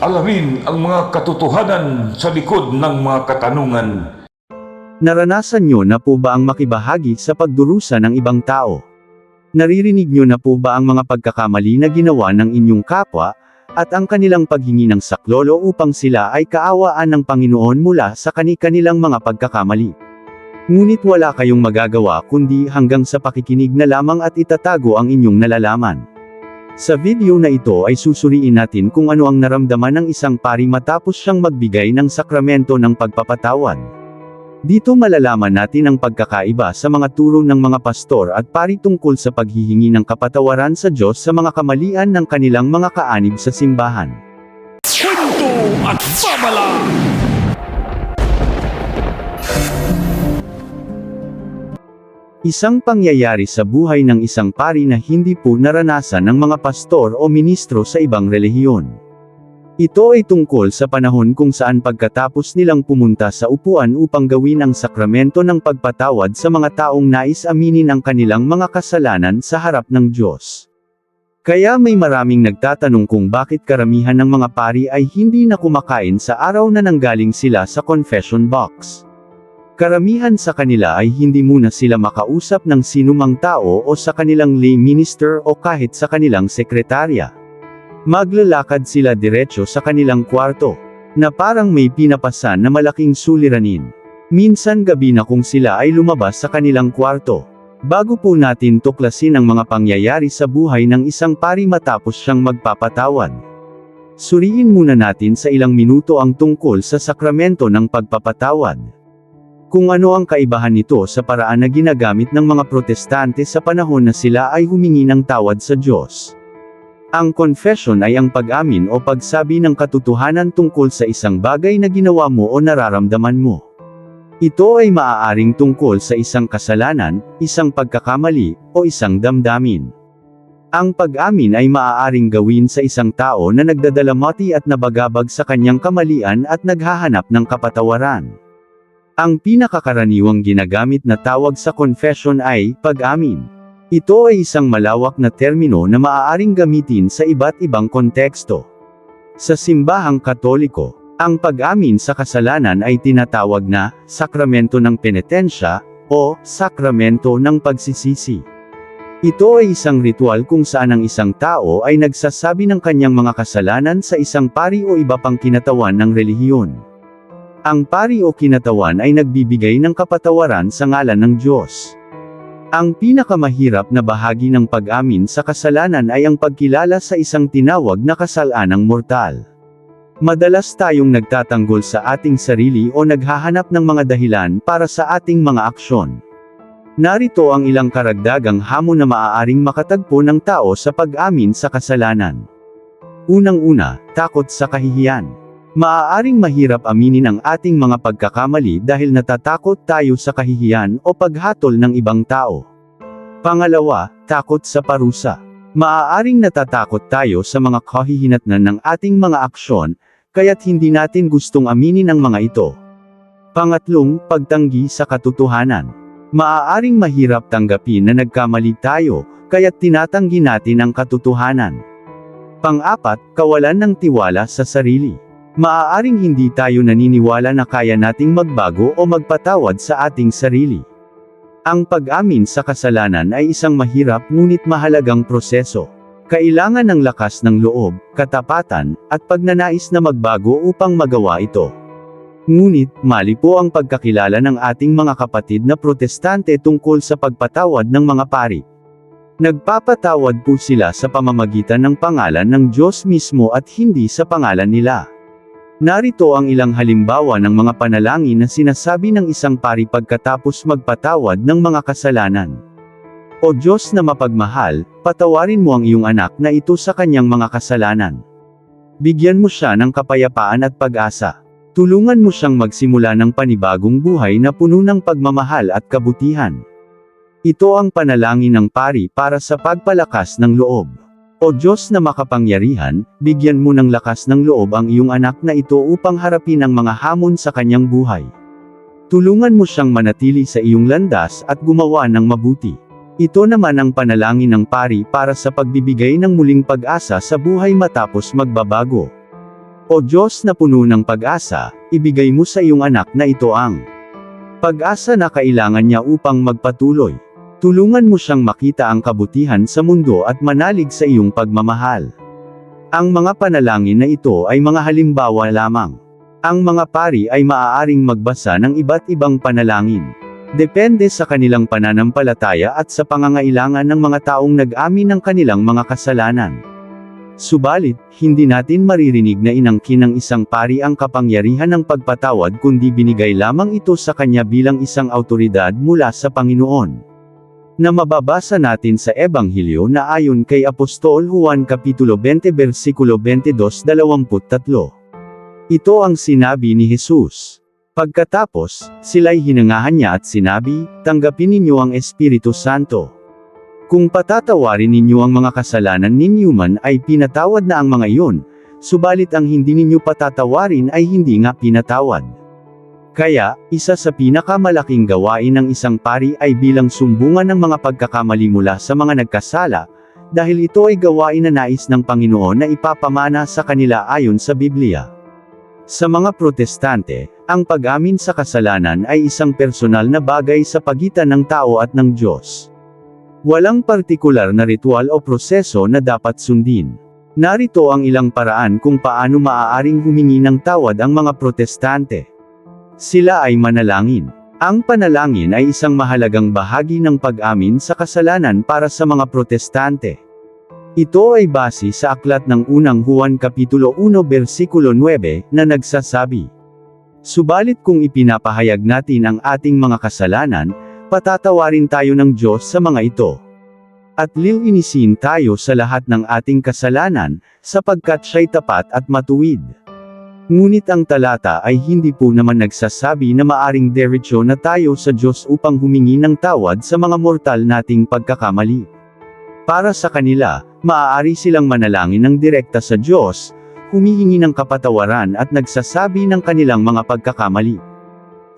alamin ang mga katotohanan sa likod ng mga katanungan. Naranasan nyo na po ba ang makibahagi sa pagdurusa ng ibang tao? Naririnig nyo na po ba ang mga pagkakamali na ginawa ng inyong kapwa, at ang kanilang paghingi ng saklolo upang sila ay kaawaan ng Panginoon mula sa kani-kanilang mga pagkakamali? Ngunit wala kayong magagawa kundi hanggang sa pakikinig na lamang at itatago ang inyong nalalaman. Sa video na ito ay susuriin natin kung ano ang naramdaman ng isang pari matapos siyang magbigay ng sakramento ng pagpapatawad. Dito malalaman natin ang pagkakaiba sa mga turo ng mga pastor at pari tungkol sa paghihingi ng kapatawaran sa Diyos sa mga kamalian ng kanilang mga kaanib sa simbahan. Kwento at babala! Isang pangyayari sa buhay ng isang pari na hindi po naranasan ng mga pastor o ministro sa ibang relihiyon. Ito ay tungkol sa panahon kung saan pagkatapos nilang pumunta sa upuan upang gawin ang sakramento ng pagpatawad sa mga taong nais aminin ang kanilang mga kasalanan sa harap ng Diyos. Kaya may maraming nagtatanong kung bakit karamihan ng mga pari ay hindi na kumakain sa araw na nanggaling sila sa confession box. Karamihan sa kanila ay hindi muna sila makausap ng sinumang tao o sa kanilang lay minister o kahit sa kanilang sekretarya. Maglalakad sila diretso sa kanilang kwarto, na parang may pinapasan na malaking suliranin. Minsan gabi na kung sila ay lumabas sa kanilang kwarto. Bago po natin tuklasin ang mga pangyayari sa buhay ng isang pari matapos siyang magpapatawad. Suriin muna natin sa ilang minuto ang tungkol sa sakramento ng pagpapatawad. Kung ano ang kaibahan nito sa paraan na ginagamit ng mga protestante sa panahon na sila ay humingi ng tawad sa Diyos. Ang confession ay ang pag-amin o pagsabi ng katotohanan tungkol sa isang bagay na ginawa mo o nararamdaman mo. Ito ay maaaring tungkol sa isang kasalanan, isang pagkakamali, o isang damdamin. Ang pag-amin ay maaaring gawin sa isang tao na nagdadalamati at nabagabag sa kanyang kamalian at naghahanap ng kapatawaran. Ang pinakakaraniwang ginagamit na tawag sa confession ay pag-amin. Ito ay isang malawak na termino na maaaring gamitin sa iba't ibang konteksto. Sa simbahang katoliko, ang pag-amin sa kasalanan ay tinatawag na sakramento ng penitensya o sakramento ng pagsisisi. Ito ay isang ritual kung saan ang isang tao ay nagsasabi ng kanyang mga kasalanan sa isang pari o iba pang kinatawan ng relihiyon. Ang pari o kinatawan ay nagbibigay ng kapatawaran sa ngalan ng Diyos. Ang pinakamahirap na bahagi ng pag-amin sa kasalanan ay ang pagkilala sa isang tinawag na kasalanang mortal. Madalas tayong nagtatanggol sa ating sarili o naghahanap ng mga dahilan para sa ating mga aksyon. Narito ang ilang karagdagang hamon na maaaring makatagpo ng tao sa pag-amin sa kasalanan. Unang-una, takot sa kahihiyan. Maaaring mahirap aminin ang ating mga pagkakamali dahil natatakot tayo sa kahihiyan o paghatol ng ibang tao. Pangalawa, takot sa parusa. Maaaring natatakot tayo sa mga kahihinatnan ng ating mga aksyon, kaya't hindi natin gustong aminin ang mga ito. Pangatlong, pagtanggi sa katotohanan. Maaaring mahirap tanggapin na nagkamali tayo, kaya't tinatanggi natin ang katotohanan. Pang-apat, kawalan ng tiwala sa sarili. Maaaring hindi tayo naniniwala na kaya nating magbago o magpatawad sa ating sarili. Ang pag-amin sa kasalanan ay isang mahirap ngunit mahalagang proseso. Kailangan ng lakas ng loob, katapatan, at pagnanais na magbago upang magawa ito. Ngunit, mali po ang pagkakilala ng ating mga kapatid na protestante tungkol sa pagpatawad ng mga pari. Nagpapatawad po sila sa pamamagitan ng pangalan ng Diyos mismo at hindi sa pangalan nila. Narito ang ilang halimbawa ng mga panalangin na sinasabi ng isang pari pagkatapos magpatawad ng mga kasalanan. O Diyos na mapagmahal, patawarin mo ang iyong anak na ito sa kanyang mga kasalanan. Bigyan mo siya ng kapayapaan at pag-asa. Tulungan mo siyang magsimula ng panibagong buhay na puno ng pagmamahal at kabutihan. Ito ang panalangin ng pari para sa pagpalakas ng loob. O Diyos na makapangyarihan, bigyan mo ng lakas ng loob ang iyong anak na ito upang harapin ang mga hamon sa kanyang buhay. Tulungan mo siyang manatili sa iyong landas at gumawa ng mabuti. Ito naman ang panalangin ng pari para sa pagbibigay ng muling pag-asa sa buhay matapos magbabago. O Diyos na puno ng pag-asa, ibigay mo sa iyong anak na ito ang pag-asa na kailangan niya upang magpatuloy. Tulungan mo siyang makita ang kabutihan sa mundo at manalig sa iyong pagmamahal. Ang mga panalangin na ito ay mga halimbawa lamang. Ang mga pari ay maaaring magbasa ng iba't ibang panalangin. Depende sa kanilang pananampalataya at sa pangangailangan ng mga taong nag-amin ng kanilang mga kasalanan. Subalit, hindi natin maririnig na inangkin ng isang pari ang kapangyarihan ng pagpatawad kundi binigay lamang ito sa kanya bilang isang autoridad mula sa Panginoon na mababasa natin sa Ebanghelyo na ayon kay Apostol Juan Kapitulo 20 versikulo 22-23. Ito ang sinabi ni Jesus. Pagkatapos, sila'y hinangahan niya at sinabi, tanggapin ninyo ang Espiritu Santo. Kung patatawarin ninyo ang mga kasalanan ninyo man ay pinatawad na ang mga iyon, subalit ang hindi ninyo patatawarin ay hindi nga pinatawad. Kaya, isa sa pinakamalaking gawain ng isang pari ay bilang sumbungan ng mga pagkakamali mula sa mga nagkasala, dahil ito ay gawain na nais ng Panginoon na ipapamana sa kanila ayon sa Biblia. Sa mga protestante, ang pag-amin sa kasalanan ay isang personal na bagay sa pagitan ng tao at ng Diyos. Walang partikular na ritual o proseso na dapat sundin. Narito ang ilang paraan kung paano maaaring humingi ng tawad ang mga protestante. Sila ay manalangin. Ang panalangin ay isang mahalagang bahagi ng pag-amin sa kasalanan para sa mga protestante. Ito ay base sa aklat ng unang Juan Kapitulo 1 versikulo 9 na nagsasabi. Subalit kung ipinapahayag natin ang ating mga kasalanan, patatawarin tayo ng Diyos sa mga ito. At lilinisin tayo sa lahat ng ating kasalanan, sapagkat siya'y tapat at matuwid. Ngunit ang talata ay hindi po naman nagsasabi na maaring diretsyo na tayo sa Diyos upang humingi ng tawad sa mga mortal nating pagkakamali. Para sa kanila, maaari silang manalangin ng direkta sa Diyos, humihingi ng kapatawaran at nagsasabi ng kanilang mga pagkakamali.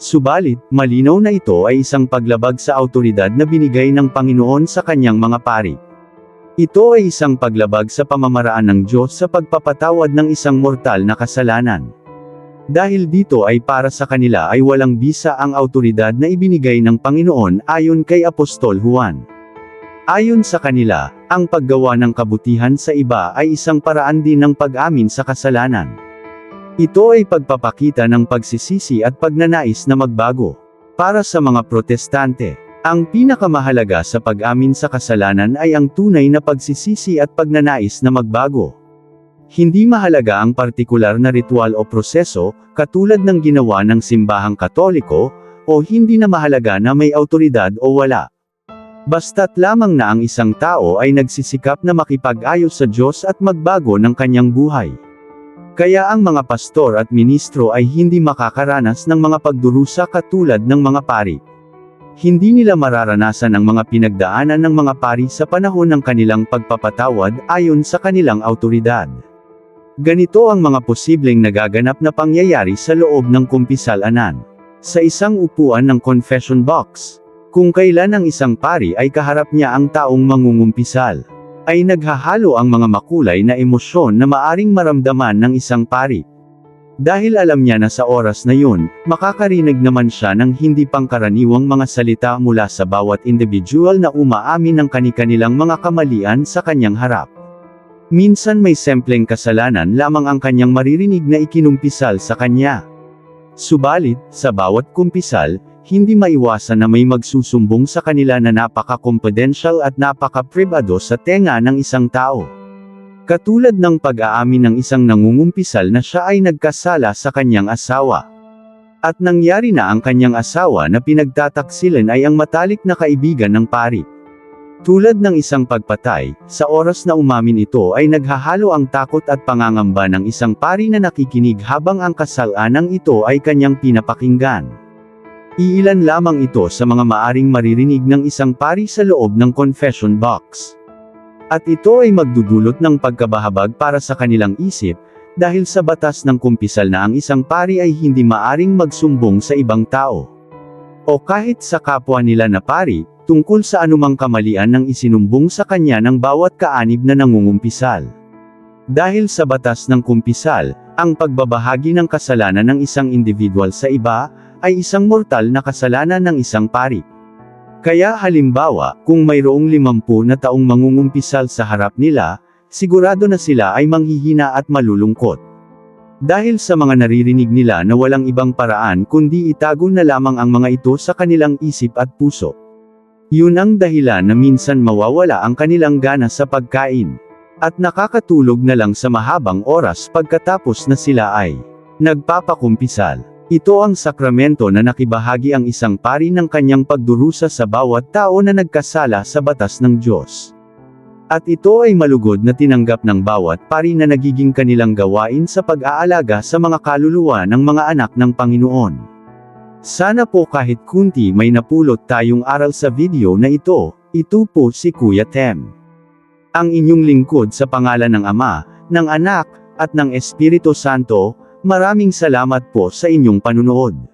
Subalit, malinaw na ito ay isang paglabag sa autoridad na binigay ng Panginoon sa kanyang mga pari. Ito ay isang paglabag sa pamamaraan ng Diyos sa pagpapatawad ng isang mortal na kasalanan. Dahil dito ay para sa kanila ay walang bisa ang autoridad na ibinigay ng Panginoon ayon kay Apostol Juan. Ayon sa kanila, ang paggawa ng kabutihan sa iba ay isang paraan din ng pag-amin sa kasalanan. Ito ay pagpapakita ng pagsisisi at pagnanais na magbago. Para sa mga protestante, ang pinakamahalaga sa pag-amin sa kasalanan ay ang tunay na pagsisisi at pagnanais na magbago. Hindi mahalaga ang partikular na ritual o proseso, katulad ng ginawa ng simbahang katoliko, o hindi na mahalaga na may autoridad o wala. Basta't lamang na ang isang tao ay nagsisikap na makipag-ayos sa Diyos at magbago ng kanyang buhay. Kaya ang mga pastor at ministro ay hindi makakaranas ng mga pagdurusa katulad ng mga pari. Hindi nila mararanasan ang mga pinagdaanan ng mga pari sa panahon ng kanilang pagpapatawad ayon sa kanilang autoridad. Ganito ang mga posibleng nagaganap na pangyayari sa loob ng kumpisal-anan. Sa isang upuan ng confession box, kung kailan ang isang pari ay kaharap niya ang taong mangungumpisal, ay naghahalo ang mga makulay na emosyon na maaring maramdaman ng isang pari. Dahil alam niya na sa oras na yun, makakarinig naman siya ng hindi pangkaraniwang mga salita mula sa bawat individual na umaamin ng kani-kanilang mga kamalian sa kanyang harap. Minsan may sempleng kasalanan lamang ang kanyang maririnig na ikinumpisal sa kanya. Subalit, sa bawat kumpisal, hindi maiwasan na may magsusumbong sa kanila na napaka-confidential at napaka-privado sa tenga ng isang tao. Katulad ng pag-aamin ng isang nangungumpisal na siya ay nagkasala sa kanyang asawa. At nangyari na ang kanyang asawa na pinagtataksilan ay ang matalik na kaibigan ng pari. Tulad ng isang pagpatay, sa oras na umamin ito ay naghahalo ang takot at pangangamba ng isang pari na nakikinig habang ang kasalanang ito ay kanyang pinapakinggan. Iilan lamang ito sa mga maaring maririnig ng isang pari sa loob ng confession box. At ito ay magdudulot ng pagkabahabag para sa kanilang isip, dahil sa batas ng kumpisal na ang isang pari ay hindi maaring magsumbong sa ibang tao. O kahit sa kapwa nila na pari, tungkol sa anumang kamalian ng isinumbong sa kanya ng bawat kaanib na nangungumpisal. Dahil sa batas ng kumpisal, ang pagbabahagi ng kasalanan ng isang individual sa iba, ay isang mortal na kasalanan ng isang pari. Kaya halimbawa, kung mayroong limampu na taong mangungumpisal sa harap nila, sigurado na sila ay manghihina at malulungkot. Dahil sa mga naririnig nila na walang ibang paraan kundi itago na lamang ang mga ito sa kanilang isip at puso. Yun ang dahilan na minsan mawawala ang kanilang gana sa pagkain. At nakakatulog na lang sa mahabang oras pagkatapos na sila ay nagpapakumpisal. Ito ang sakramento na nakibahagi ang isang pari ng kanyang pagdurusa sa bawat tao na nagkasala sa batas ng Diyos. At ito ay malugod na tinanggap ng bawat pari na nagiging kanilang gawain sa pag-aalaga sa mga kaluluwa ng mga anak ng Panginoon. Sana po kahit kunti may napulot tayong aral sa video na ito, ito po si Kuya Tem. Ang inyong lingkod sa pangalan ng Ama, ng Anak, at ng Espiritu Santo, maraming salamat po sa inyong panunood.